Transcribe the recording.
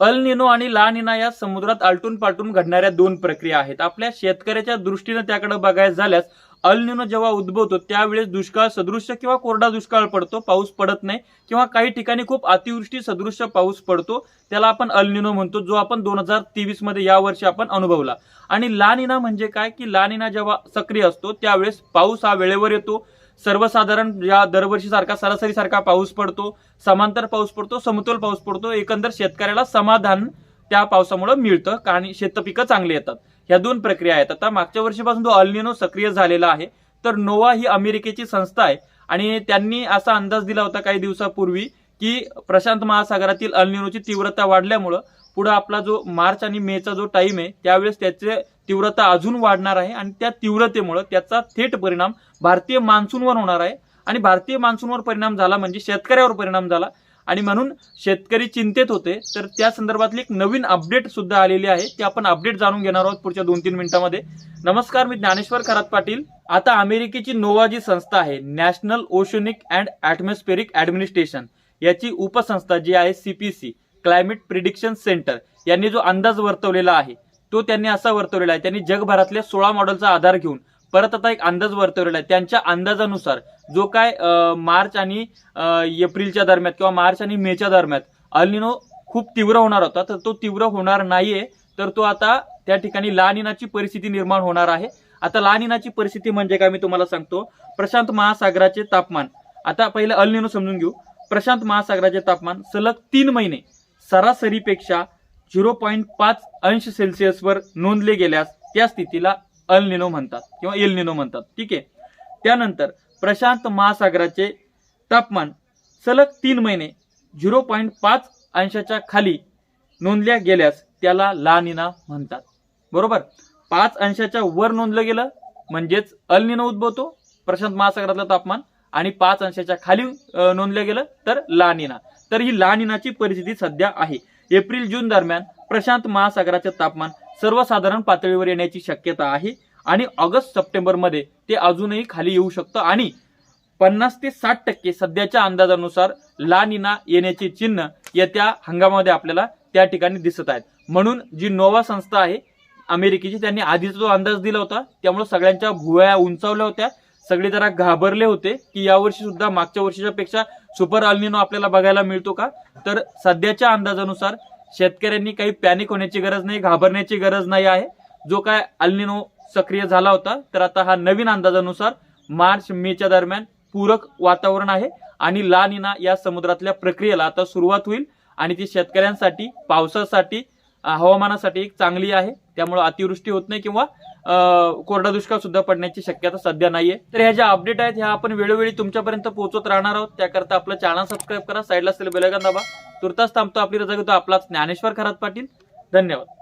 अल निनो आणि ला निना या समुद्रात आलटून पालटून घडणाऱ्या दोन प्रक्रिया आहेत. आपल्या शेतकऱ्याच्या दृष्टीनं त्याकडे बघायला झाल्यास अल निनो जेव्हा उद्भवतो त्यावेळेस दुष्काळ सदृश्य किंवा कोरडा दुष्काळ पडतो पाऊस पडत नाही किंवा काही ठिकाणी खूप अतिवृष्टी सदृश्य पाऊस पडतो त्याला आपण अल निनो म्हणतो जो आपण दोन हजार तेवीसमध्ये या वर्षी आपण अनुभवला. आणि ला निना म्हणजे काय? की ला निना जेव्हा सक्रिय असतो त्यावेळेस पाऊस हा वेळेवर येतो सर्वसाधारण या दरवर्षी सारखा सरासरी सारखा पाऊस पडतो समांतर पाऊस पडतो समतोल पाऊस पडतो एकंदर शेतकऱ्याला समाधान त्या पावसामुळे मिळतं आणि शेतपिकं चांगली येतात. ह्या दोन प्रक्रिया आहेत. आता मागच्या वर्षीपासून जो अल्निनो सक्रिय झालेला आहे तर नोवा ही अमेरिकेची संस्था आहे आणि त्यांनी असा अंदाज दिला होता काही दिवसापूर्वी की प्रशांत महासागरातील अल्निनोची तीव्रता वाढल्यामुळं पुढे आपला जो मार्च आणि मेचा जो टाईम आहे त्यावेळेस त्याचे तीव्रता अजून वाढणार आहे आणि त्या तीव्रतेमुळे त्याचा थेट परिणाम भारतीय मान्सूनवर होणार आहे. आणि भारतीय मान्सूनवर परिणाम झाला म्हणजे शेतकऱ्यावर परिणाम झाला. आणि म्हणून शेतकरी चिंतेत होते. तर त्या संदर्भातली एक नवीन अपडेट सुद्धा आलेली आहे. ती आपण अपडेट जाणून घेणार आहोत पुढच्या दोन तीन मिनिटांमध्ये. नमस्कार मी ज्ञानेश्वर खरात पाटील. आता अमेरिकेची नोवा जी संस्था आहे national oceanic and atmospheric administration याची उपसंस्था जी आहे सीपीसी क्लायमेट प्रिडिक्शन सेंटर. यांनी जो अंदाज वर्तवलेला आहे तो त्यांनी असा वर्तवलेला आहे. त्यांनी जगभरातल्या सोळा मॉडेलचा आधार घेऊन परत आता एक अंदाज वर्तवलेला आहे. त्यांच्या अंदाजानुसार जो काय मार्च आणि एप्रिलच्या दरम्यान किंवा मार्च आणि मेच्या दरम्यान अल्निनो खूप तीव्र होणार होता. तर तो तीव्र होणार नाहीये. तर तो आता त्या ठिकाणी लानिनाची परिस्थिती निर्माण होणार आहे. आता लानिनाची परिस्थिती म्हणजे काय मी तुम्हाला सांगतो. प्रशांत महासागराचे तापमान. आता पहिले अल्निनो समजून घेऊ. प्रशांत महासागराचे तापमान सलग तीन महिने सरासरीपेक्षा झिरो पॉईंट पाच अंश सेल्सिअसवर नोंदले गेल्यास त्या स्थितीला अल निनो म्हणतात किंवा एल निनो म्हणतात. ठीक आहे? त्यानंतर प्रशांत महासागराचे तापमान सलग तीन महिने झिरो पॉईंट पाच अंशाच्या खाली नोंदल्या गेल्यास त्याला लानिना म्हणतात. बरोबर? पाच अंशाच्या वर नोंदलं गेलं म्हणजेच अल निनो उद्भवतो प्रशांत महासागरातलं तापमान आणि पाच अंशाच्या खाली नोंदलं गेलं तर लानिना तर ही लानिनाची परिस्थिती सध्या आहे. एप्रिल जून दरम्यान प्रशांत महासागराचे तापमान सर्वसाधारण पातळीवर येण्याची शक्यता आहे आणि ऑगस्ट सप्टेंबरमध्ये ते अजूनही खाली येऊ शकतं आणि पन्नास ते साठ टक्के सध्याच्या अंदाजानुसार ला निना चिन्ह येत्या हंगामामध्ये आपल्याला त्या ठिकाणी दिसत आहेत. म्हणून जी नोवा संस्था आहे अमेरिकेची त्यांनी आधीच जो अंदाज दिला होता त्यामुळे सगळ्यांच्या भुवया उंचावल्या होत्या. सगळे जरा घाबरले होते की यावर्षी सुद्धा मागच्या वर्षीच्या पेक्षा सुपर अल्निनो आपल्याला बघायला मिळतो का? तर सध्याच्या अंदाजानुसार शेतकऱ्यांनी काही पॅनिक होण्याची गरज नाही घाबरण्याची गरज नाही आहे. जो काय अल्निनो सक्रिय झाला होता तर आता हा नवीन अंदाजानुसार मार्च मेच्या दरम्यान पूरक वातावरण आहे आणि लानिना या समुद्रातल्या प्रक्रियेला आता सुरुवात होईल आणि ती शेतकऱ्यांसाठी पावसासाठी हवामानासाठी एक चांगली आहे. त्यामुळे अतिवृष्टी होत नाही किंवा कोरडा दुष्काळ सुद्धा पडण्याची शक्यता सध्या नाहीये. तर ह्या ज्या अपडेट आहेत ह्या आपण वेळोवेळी तुमच्यापर्यंत पोहोचत राहणार आहोत. त्याकरता आपलं चॅनल सबस्क्राईब करा. साईडला असलेलं बेलगन दाबा. तुर्तास थांबतो. आपली रजा घेतो आपलाच ज्ञानेश्वर खरात पाटील. धन्यवाद.